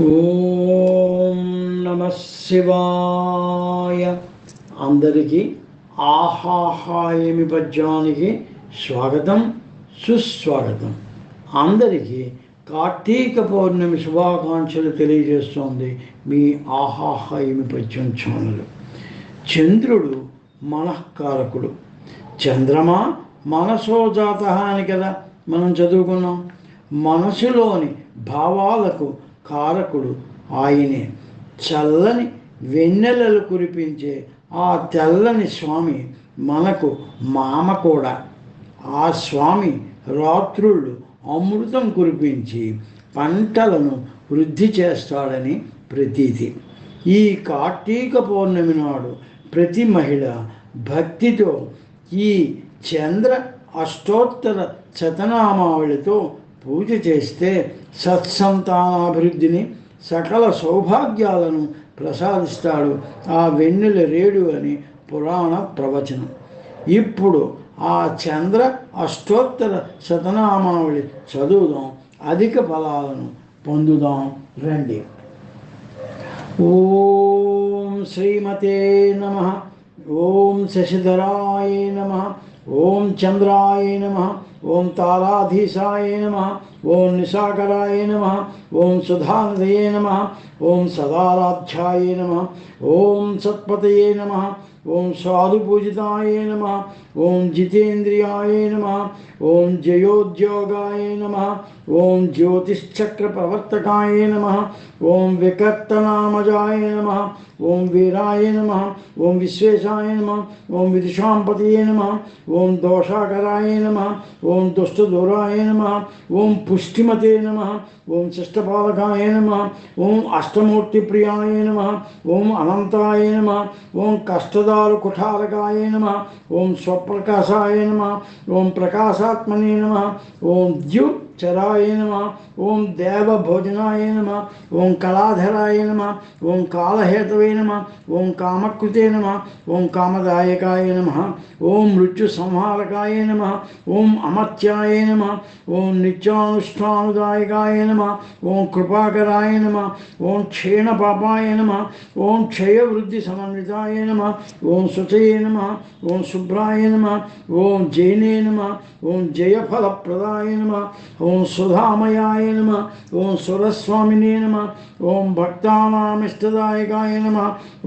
ఓం నమ శివాయ. అందరికీ ఆహాహాయమి పద్యానికి స్వాగతం సుస్వాగతం. అందరికీ కార్తీక పౌర్ణమి శుభాకాంక్షలు తెలియజేస్తోంది మీ ఆహాహాయమి పద్యం ఛానల్. చంద్రుడు మనఃకారకుడు. చంద్రమా మనసోజాత అని కదా మనం చదువుకున్నాం. మనసులోని భావాలకు కారకుడు ఆయనే. చల్లని వెన్నెలలు కురిపించే ఆ తెల్లని స్వామి మనకు మామ కూడా. ఆ స్వామి రాత్రుళ్ళు అమృతం కురిపించి పంటలను వృద్ధి చేస్తాడని ప్రతీతి. ఈ కార్తీక పౌర్ణమి నాడు ప్రతి మహిళ భక్తితో ఈ చంద్ర అష్టోత్తర శతనామావళితో పూజ చేస్తే సత్సంతానాభివృద్ధిని సకల సౌభాగ్యాలను ప్రసాదిస్తాడు ఆ వెన్నెల రేడు అని పురాణ ప్రవచనం. ఇప్పుడు ఆ చంద్ర అష్టోత్తర శతనామావళి చదువుదాం అధిక ఫలాలను పొందుదాం రండి. ఓం శ్రీమతే నమ ఓం శశిధరాయ నమ ओम चंद्राय नम ओं ताराधीशाय नम ओं निशाकराय नम ओं सुधानदये नम ओं सदाराध्याय नम ओं सत्पत नम, ओम स्वादुपूजिताय नम ओम जितेन्द्रियाय नम ओं जयोद्योगाय ओं ॐ ज्योतिश्चक्रप्रवर्तकाय नम ओं विकर्तनामजाय नम ओं वीराय नम ओं विश्वेशाय नम ओं विदुषापत नम ओं दोषाकराय नम ओं दुष्टदूराय नम ओं पुष्टिमते नमः शिष्टपालय शिष्टपालकाय नमः अष्टमूर्ति अष्टमूर्तिप्रियाय नम ओं अनंताय नम ओं कष्टदारुकुठारकाय नम ओं स्वप्न ఓం స్వప్రకాశాయ నమ. ఓం ప్రకాశాత్మనే నమ. ఓం चराय नम ओं देवभोजनाय नम ओं कलाधराय नम ओं कालहेतव नम ओं कामकृते नम ओं कामदायकाय नम ओं मृत्युसंहारकाय नम ओं अमर्थ्याय नम ओं नित्यानुष्ठानुदायकाय नम ओं कृपाकराय नम ओं क्षीणपापाय नम ओं क्षयवृद्धिसमन्विताय नम ओं सुतये नम ओं शुभ्राय नम ओं जैने नम ओं जयफलप्रदाय नम ఓం సుధామయాయ నమ ఓం సురస్వామినే నమ ఓం భక్తానామిష్టదాయకాయ నమ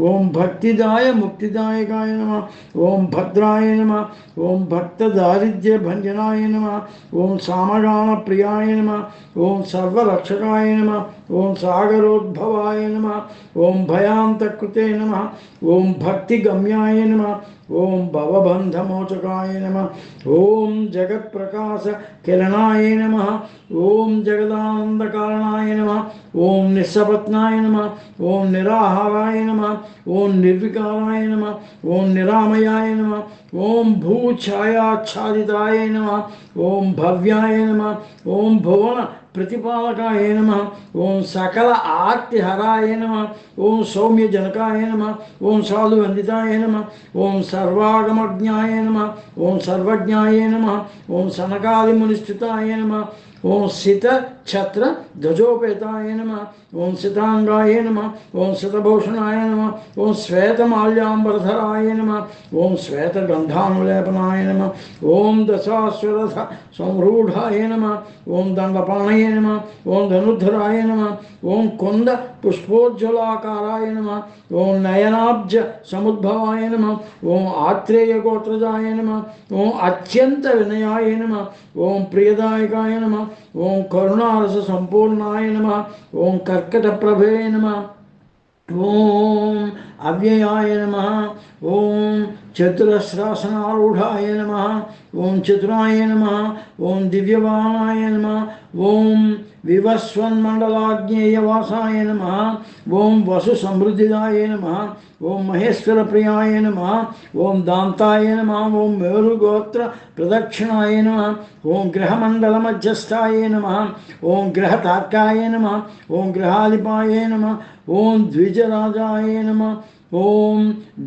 ఓం భక్తిదాయ ముక్తిదాయకాయ నమ ఓం భద్రాయ నమ ఓం భక్తదారిద్ర్య భంజనాయ నమ ఓం సామగాన ప్రియాయ నమ ఓం సర్వరక్షకాయ నమ ఓం సాగరోద్భవాయ నమ ఓం భయాంతకృతే నమ ఓం భక్తిగమ్యాయ నమ ओम भवबन्धमोचकाय नम। ओं जगत्प्रकाशकिरणा नम। ओं जगदानन्दकारणाय नम। ओं निस्सपत्नाय नम। ओं निराहाराय नम। ओं निर्विकाराय नम। ओं निरामयाय नम। ओं भूछायाच्छादिताय नम। ओं भव्याय नम। ओं भुवन ప్రతిపాలకాయ నమ. ఓం సకల ఆర్తిహరాయ నమ. ఓం సౌమ్య జనకాయ నమ. ఓం సాధు వందితాయ నమ. ఓం సర్వాగమజ్ఞాయ నమ. ఓం సర్వజ్ఞాయ నమ. ఓం సనకాది మునిస్థితాయ నమ. ओं छत्र ध्वजोपेताय नम ओं नम ओं सितभूषणाय नम ओं श्वेत माल्यांबरधराय नम ओं श्वेतगन्धानुलेपनाय नम ओं दशाश्वर संरूढाय नम ओं दंडपाणय नम ओं धनुधराय नम ओं कुन्दपुष्पोज्ज्वलाकाराय नम ओं नयनाब्ज समुद्भवाय नम ओं आत्रेय गोत्रजाय नम ओं अत्यंत विनयाय नम ओं प्रियदायकाय नम ஓம் கருணாரச சம்பூர்ணாய நம ஓம் கர்க்கட பிரபே நம. ஓம் அவ்யயாய நம ஓம் చతురస్రాసనారూఢాయ నమ ఓం చతురాయ నమ ఓం దివ్యవాణాయ నమ ఓం వివస్వన్మండలాజ్ఞేయవాసాయ నమ ఓం వసు సమృద్ధిదాయ నమ ఓం మహేశ్వర ప్రియాయ నమ ఓం దాంతాయ నమ ఓం మేరుగోత్ర ప్రదక్షిణాయ నమ ఓం గ్రహమండల మధ్యస్థాయ నమ ఓం గ్రహతార్కాయ నమ ఓం గ్రహాధిపాయ నమ ఓం ద్విజరాజాయ నమ ఓం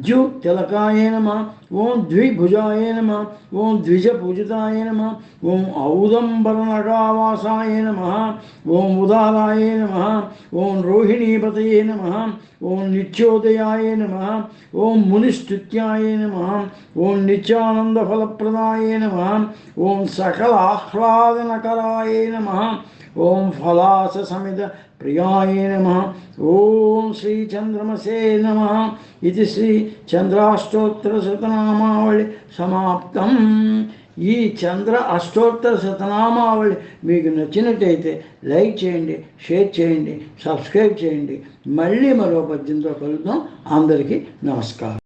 ద్యు తిలకాయ నమ ఓం ద్విభుజాయ నమ ఓం ద్విజపూజితాయ నమ ఓం ఔదంబరనగావాసాయ నమ ఓం ఉదారాయ నమ ఓం రోహిణీపతయే నమ ఓం నిత్యోదయాయ నమ ఓం మునిస్తుత్యాయ నమ ఓం నిత్యానందఫలప్రదాయ నమ ఓం సకల ఆహ్లాదనకరాయ నమ ఓం ఫలాస సమిత ప్రియాయ నమ. ఓం శ్రీ చంద్రమసే నమ. ఇది శ్రీ చంద్రాష్టోత్తర శతనామావళి సమాప్తం. ఈ చంద్ర అష్టోత్తర శతనామావళి మీకు నచ్చినట్టయితే లైక్ చేయండి షేర్ చేయండి సబ్స్క్రైబ్ చేయండి. మళ్ళీ మరో పద్యంతో కలుద్దాం. అందరికీ నమస్కారం.